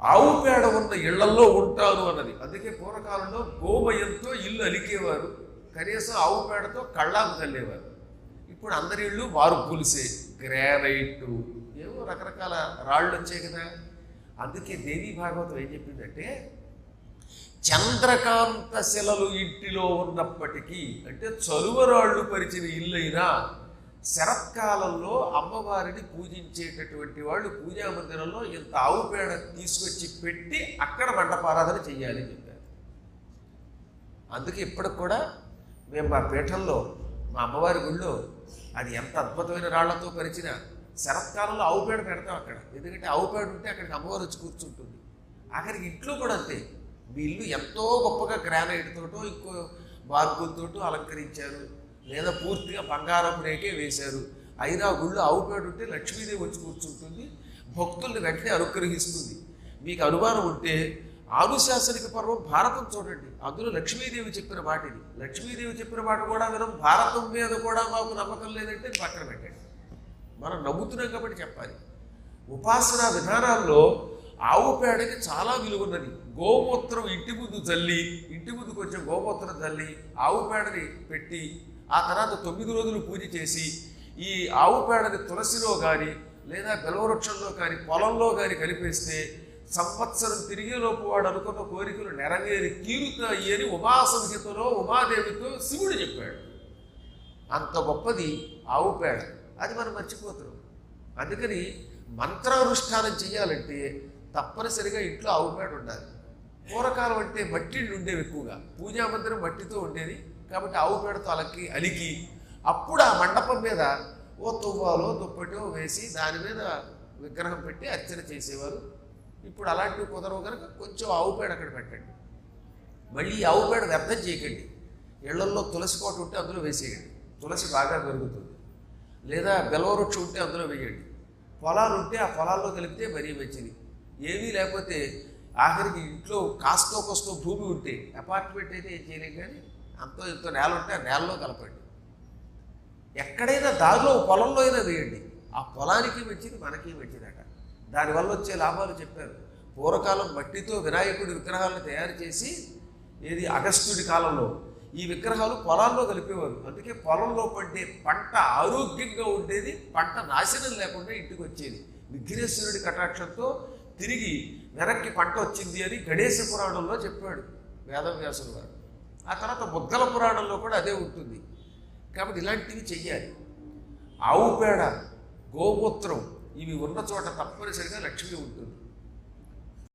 ఆవు పేడ ఉన్న ఇళ్ళలో ఉంటాను అన్నది. అందుకే పూర్వకాలంలో గోమయంతో ఇల్లు అలికేవారు. కనీసం ఆవు పేడతో కళ్ళాకు తల్లేవారు ఇప్పుడు అందరి ఇళ్ళు వారు పులిసే గ్రానైట్ ఏవో రకరకాల రాళ్ళు వచ్చాయి కదా. అందుకే దేవీ భాగవతం ఏం చెప్పిందంటే చంద్రకాంత శిలలు ఇంటిలో ఉన్నప్పటికీ అంటే చలువరాళ్ళు పరిచిన ఇల్లైనా శరత్కాలంలో అమ్మవారిని పూజించేటటువంటి వాళ్ళు పూజా మందిరంలో ఇంత ఆవు పేడ తీసుకొచ్చి పెట్టి అక్కడ మండపారాధన చెయ్యాలి చెప్పారు. అందుకే ఇప్పటికి కూడా మేము మా పీఠంలో మా అమ్మవారి గుళ్ళో అది ఎంత అద్భుతమైన రాళ్ళతో పరిచిన శరత్కాలంలో ఆవు పేడ పెడతాం అక్కడ. ఎందుకంటే ఆవు పేడ ఉంటే అక్కడికి అమ్మవారు వచ్చి కూర్చుంటుంది. అక్కడికి ఇంట్లో కూడా అంతే. మీ ఇల్లు ఎంతో గొప్పగా గ్రానైట్ తోటో ఇంకో మార్పులతోటో అలంకరించారు. లేదా పూర్తిగా బంగారం రేకే వేశారు. అయినా గుళ్ళు ఆవు పేడ ఉంటే లక్ష్మీదేవి వచ్చి కూర్చుంటుంది. భక్తుల్ని వెంటనే అనుగ్రహిస్తుంది. మీకు అనుమానం ఉంటే ఆనుశాసనిక పర్వం భారతం చూడండి. అందులో లక్ష్మీదేవి చెప్పిన మాట ఇది. లక్ష్మీదేవి చెప్పిన మాట కూడా వినం. భారతం మీద కూడా మాకు నమ్మకం లేదంటే పక్కన పెట్టండి. మనం నమ్ముతున్నాం కాబట్టి చెప్పాలి. ఉపాసనా విధానాల్లో ఆవు పేడకి చాలా విలువ ఉన్నది. గోమూత్రం ఇంటి ముందు చల్లి ఇంటి ముందు కొంచెం గోమూత్రం చల్లి ఆవు పేడని పెట్టి ఆ తర్వాత తొమ్మిది రోజులు పూజ చేసి ఈ ఆవు పేడని తులసిలో కానీ లేదా గలవృక్షంలో కానీ పొలంలో కానీ కలిపేస్తే సంవత్సరం తిరిగేలోపు వాడు అనుకున్న కోరికలు నెరవేరి తీరుతాయి అని ఉమాసంహితలో ఉమాదేవితో శివుడు చెప్పాడు. అంత గొప్పది ఆవు పేడ. అది మనం మర్చిపోతున్నాం. అందుకని మంత్రానుష్ఠానం చేయాలంటే తప్పనిసరిగా ఇంట్లో ఆవు పేడ ఉండాలి. పూర్వకాలం అంటే మట్టి ఉండేవి ఎక్కువగా. పూజా మందిరం మట్టితో ఉండేది. కాబట్టి ఆవు పేడతో అలకి అలికి అప్పుడు ఆ మండపం మీద ఓ తువ్వాలో దుప్పటో వేసి దాని మీద విగ్రహం పెట్టి అర్చన చేసేవారు. ఇప్పుడు అలాంటివి కుదరవు కనుక కొంచెం ఆవు పేడ అక్కడ పెట్టండి. మళ్ళీ ఆవు పేడ వ్యర్థం చేయకండి. ఇళ్ళల్లో తులసి కోట ఉంటే అందులో వేసేయండి. తులసి బాగా పెరుగుతుంది. లేదా బెలవవృక్షం ఉంటే అందులో వేయండి. పొలాలు ఉంటే ఆ పొలాల్లో కలిపితే మరీ మంచిది. ఏమీ లేకపోతే ఆఖరికి ఇంట్లో కాస్తో కోస్తో భూమి ఉంటే అపార్ట్మెంట్ అయితే ఏం చేయలేం కానీ అంతో ఇంతో నేల ఉంటే ఆ నేలలో కలపండి. ఎక్కడైనా దారిలో పొలంలో అయినా వేయండి. ఆ పొలానికి మంచిది మనకి మంచిదట. దానివల్ల వచ్చే లాభాలు చెప్పారు. పూర్వకాలం మట్టితో వినాయకుడి విగ్రహాలను తయారు చేసి ఏది అగస్త్యుడి కాలంలో ఈ విగ్రహాలు పొలాల్లో కలిపేవారు. అందుకే పొలంలో పండే పంట ఆరోగ్యంగా ఉండేది పంట నాశనం లేకుండా ఇంటికి వచ్చేది. విఘ్నేశ్వరుడి కటాక్షంతో తిరిగి వెనక్కి పంట వచ్చింది అని గణేశ పురాణంలో చెప్పాడు వేదవ్యాసులు గారు ఆ తర్వాత బుద్ధల పురాణంలో కూడా అదే ఉంటుంది. కాబట్టి ఇలాంటివి చెయ్యాలి. ఆవు పేడ గోమూత్రం ఇవి ఉన్న చోట తప్పనిసరిగా లక్ష్మి ఉంటుంది.